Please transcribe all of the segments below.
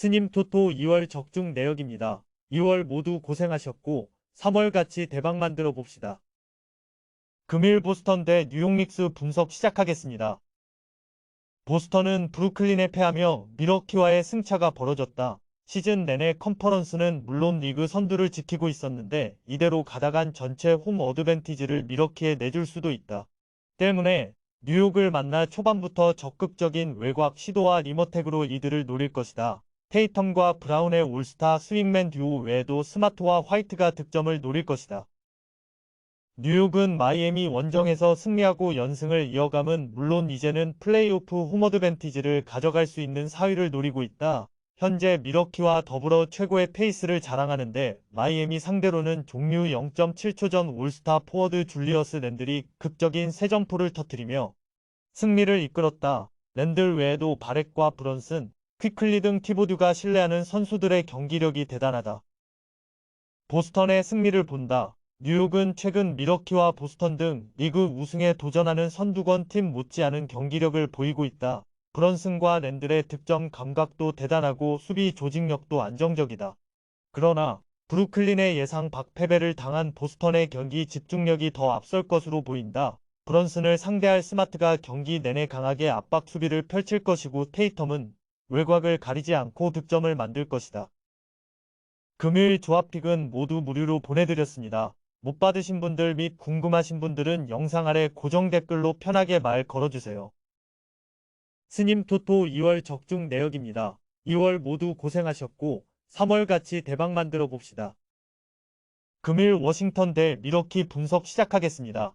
스님 토토 2월 적중 내역입니다. 2월 모두 고생하셨고 3월 같이 대박 만들어 봅시다. 금일 보스턴 대 뉴욕 닉스 분석 시작하겠습니다. 보스턴은 브루클린에 패하며 미러키와의 승차가 벌어졌다. 시즌 내내 컨퍼런스는 물론 리그 선두를 지키고 있었는데 이대로 가다간 전체 홈 어드밴티지를 미러키에 내줄 수도 있다. 때문에 뉴욕을 만나 초반부터 적극적인 외곽 시도와 리머텍으로 이들을 노릴 것이다. 테이텀과 브라운의 올스타 스윙맨 듀오 외에도 스마트와 화이트가 득점을 노릴 것이다. 뉴욕은 마이애미 원정에서 승리하고 연승을 이어감은 물론 이제는 플레이오프 홈어드밴티지를 가져갈 수 있는 사위를 노리고 있다. 현재 미러키와 더불어 최고의 페이스를 자랑하는데 마이애미 상대로는 종료 0.7초 전 올스타 포워드 줄리어스 랜들이 극적인 세 점포를 터뜨리며 승리를 이끌었다. 랜들 외에도 바렉과 브런슨, 퀴클리 등 티보드가 신뢰하는 선수들의 경기력이 대단하다. 보스턴의 승리를 본다. 뉴욕은 최근 미러키와 보스턴 등 리그 우승에 도전하는 선두권 팀 못지않은 경기력을 보이고 있다. 브런슨과 랜들의 득점 감각도 대단하고 수비 조직력도 안정적이다. 그러나 브루클린의 예상 박패배를 당한 보스턴의 경기 집중력이 더 앞설 것으로 보인다. 브런슨을 상대할 스마트가 경기 내내 강하게 압박 수비를 펼칠 것이고 테이텀은 외곽을 가리지 않고 득점을 만들 것이다. 금요일 조합픽은 모두 무료로 보내드렸습니다. 못 받으신 분들 및 궁금하신 분들은 영상 아래 고정 댓글로 편하게 말 걸어주세요. 스님 토토 2월 적중 내역입니다. 2월 모두 고생하셨고 3월 같이 대박 만들어 봅시다. 금일 워싱턴 대 미러키 분석 시작하겠습니다.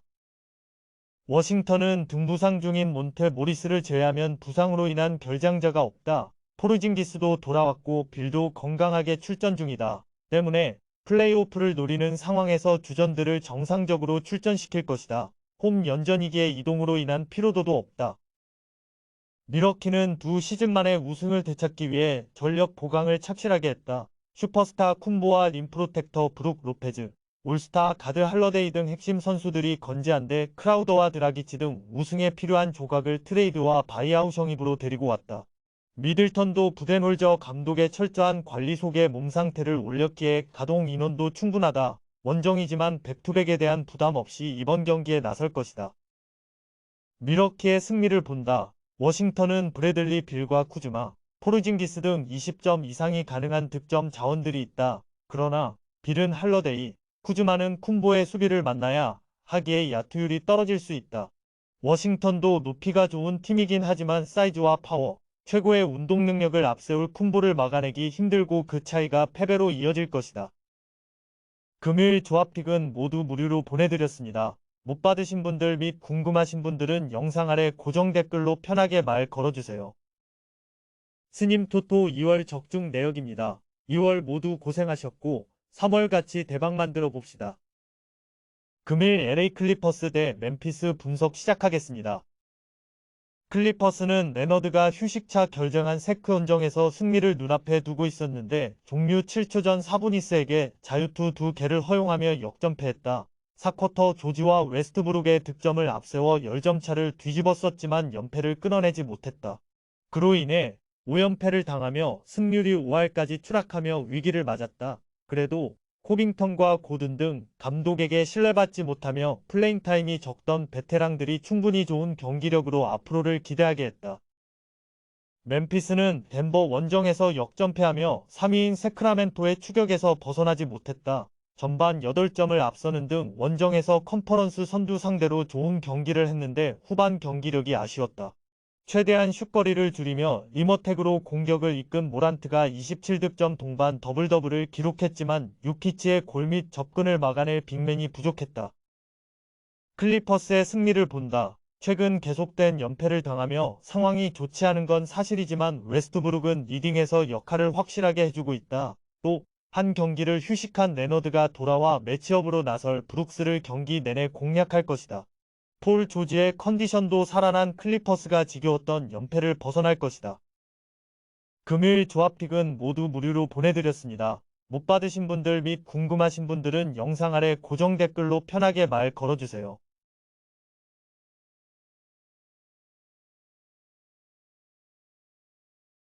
워싱턴은 등부상 중인 몬테 모리스를 제외하면 부상으로 인한 결장자가 없다. 포르징기스도 돌아왔고 빌도 건강하게 출전 중이다. 때문에 플레이오프를 노리는 상황에서 주전들을 정상적으로 출전시킬 것이다. 홈 연전이기의 이동으로 인한 피로도도 없다. 미러키는 두 시즌 만에 우승을 되찾기 위해 전력 보강을 착실하게 했다. 슈퍼스타 쿤보와 림프로텍터 브룩 로페즈, 올스타 가드 할러데이 등 핵심 선수들이 건재한데 크라우더와 드라기치 등 우승에 필요한 조각을 트레이드와 바이아웃 형입으로 데리고 왔다. 미들턴도 부덴홀저 감독의 철저한 관리 속에 몸 상태를 올렸기에 가동 인원도 충분하다. 원정이지만 백투백에 대한 부담 없이 이번 경기에 나설 것이다. 미러키의 승리를 본다. 워싱턴은 브래들리 빌과 쿠즈마, 포르징기스 등 20점 이상이 가능한 득점 자원들이 있다. 그러나 빌은 할러데이, 쿠즈마는 쿤보의 수비를 만나야 하기에 야투율이 떨어질 수 있다. 워싱턴도 높이가 좋은 팀이긴 하지만 사이즈와 파워, 최고의 운동 능력을 앞세울 쿤보를 막아내기 힘들고 그 차이가 패배로 이어질 것이다. 금요일 조합픽은 모두 무료로 보내드렸습니다. 못 받으신 분들 및 궁금하신 분들은 영상 아래 고정 댓글로 편하게 말 걸어주세요. 스님 토토 2월 적중 내역입니다. 2월 모두 고생하셨고 3월 같이 대박 만들어 봅시다. 금일 LA 클리퍼스 대 멤피스 분석 시작하겠습니다. 클리퍼스는 레너드가 휴식차 결정한 세크 원정에서 승리를 눈앞에 두고 있었는데 종료 7초 전 사보니스에게 자유투 두 개를 허용하며 역전패했다. 4쿼터 조지와 웨스트브룩의 득점을 앞세워 10점 차를 뒤집었었지만 연패를 끊어내지 못했다. 그로 인해 5연패를 당하며 승률이 5할까지 추락하며 위기를 맞았다. 그래도 코빙턴과 고든 등 감독에게 신뢰받지 못하며 플레잉 타임이 적던 베테랑들이 충분히 좋은 경기력으로 앞으로를 기대하게 했다. 멤피스는 덴버 원정에서 역전패하며 3위인 세크라멘토의 추격에서 벗어나지 못했다. 전반 8점을 앞서는 등 원정에서 컨퍼런스 선두 상대로 좋은 경기를 했는데 후반 경기력이 아쉬웠다. 최대한 슛거리를 줄이며 리머텍으로 공격을 이끈 모란트가 27득점 동반 더블 더블을 기록했지만 유키치의 골 및 접근을 막아낼 빅맨이 부족했다. 클리퍼스의 승리를 본다. 최근 계속된 연패를 당하며 상황이 좋지 않은 건 사실이지만 웨스트브룩은 리딩에서 역할을 확실하게 해주고 있다. 또 한 경기를 휴식한 레너드가 돌아와 매치업으로 나설 브룩스를 경기 내내 공략할 것이다. 폴 조지의 컨디션도 살아난 클리퍼스가 지겨웠던 연패를 벗어날 것이다. 금요일 조합픽은 모두 무료로 보내드렸습니다. 못 받으신 분들 및 궁금하신 분들은 영상 아래 고정 댓글로 편하게 말 걸어주세요.